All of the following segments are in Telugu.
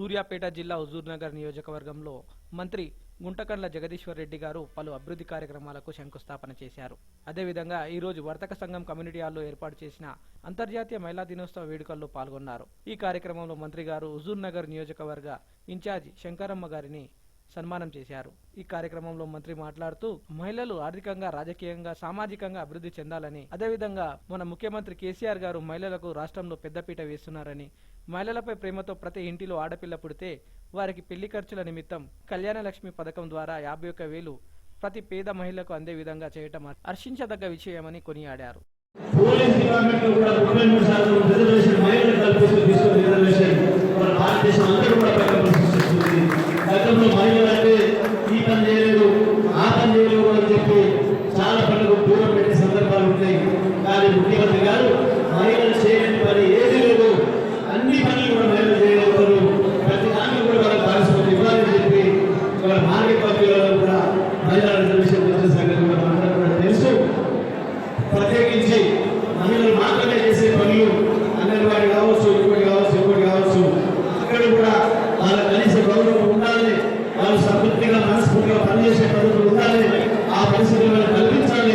సూర్యాపేట జిల్లా హుజూర్నగర్ నియోజకవర్గంలో మంత్రి గుంటకండ్ల జగదీశ్వర్ రెడ్డి గారు పలు అభివృద్ధి కార్యక్రమాలకు శంకుస్థాపన చేశారు. అదేవిధంగా ఈరోజు వర్తక సంఘం కమ్యూనిటీ హాల్లో ఏర్పాటు చేసిన అంతర్జాతీయ మహిళా దినోత్సవ వేడుకల్లో పాల్గొన్నారు. ఈ కార్యక్రమంలో మంత్రి గారు హుజూర్నగర్ నియోజకవర్గ ఇన్ఛార్జ్ శంకరమ్మ గారిని సన్మానం చేశారు. ఈ కార్యక్రమంలో మంత్రి మాట్లాడుతూ మహిళలు ఆర్థికంగా రాజకీయంగా సామాజికంగా అభివృద్ధి చెందాలని అదేవిధంగా మన ముఖ్యమంత్రి కేసీఆర్ గారు మహిళలకు రాష్ట్రంలో పెద్దపీట వేస్తున్నారని మహిళలపై ప్రేమతో ప్రతి ఇంటిలో ఆడపిల్ల పుడితే వారికి పెళ్ళి ఖర్చుల నిమిత్తం కళ్యాణలక్ష్మి పథకం ద్వారా యాభై ఒక్క వేలు ప్రతి పేద మహిళకు అందే విధంగా చేయటం హర్షించదగ్గ విషయమని కొనియాడారు. మనస్ఫూర్తిగా పనిచేసే పరిస్థితులు ఉండాలి ఆ పరిస్థితులు వాళ్ళకి కల్పించాలి.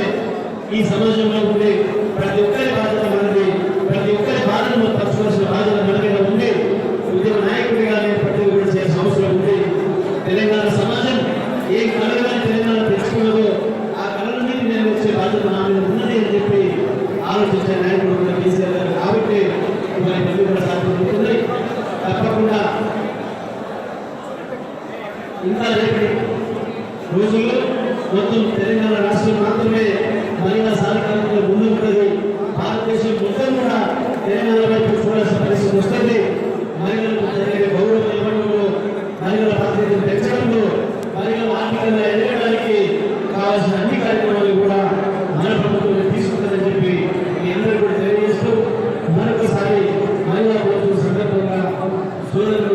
ఈ సమాజంలో ఉండే ప్రతి ఒక్కరి బాధ్యత మనది. ప్రతి ఒక్కరి బాధను పంచుకోవాల్సిన బాధ్యత మన మీద ఉంది. ఉద్యమ నాయకుడిగా నేను ప్రతి ఒక్కరు చేయాల్సిన అవసరం ఉంది. తెలంగాణ సమాజం ఏ కళగా తెలంగాణ తెచ్చుకున్నదో ఆ కళలన్నింటినీ నేను వచ్చే బాధ్యత నా మీద ఉన్నది అని చెప్పి ఆలోచించే నాయకుడు కేసీఆర్ గారు కాబట్టి మరి మళ్ళీ కూడా సాధ్యమవుతుంది తప్పకుండా ఇంకా రోజుల్లో మొత్తం తెలంగాణ రాష్ట్రం మాత్రమే మహిళా సాధికారంలో ముందుంటుంది. భారతదేశం మొత్తం కూడా తెలంగాణ వైపు చూడాల్సిన పరిస్థితి వస్తుంది. మహిళలకు జరిగే గౌరవం ఇవ్వడంలో మహిళల బాధ్యతను పెంచడంలో మహిళల ఆర్థికంగా ఎదగడానికి కావాల్సిన అన్ని కార్యక్రమాలు కూడా మన ప్రభుత్వం తీసుకుంటుందని చెప్పి మీ అందరూ కూడా తెలియజేస్తూ మరొకసారి మహిళా ప్రభుత్వం సందర్భంగా సోదరులు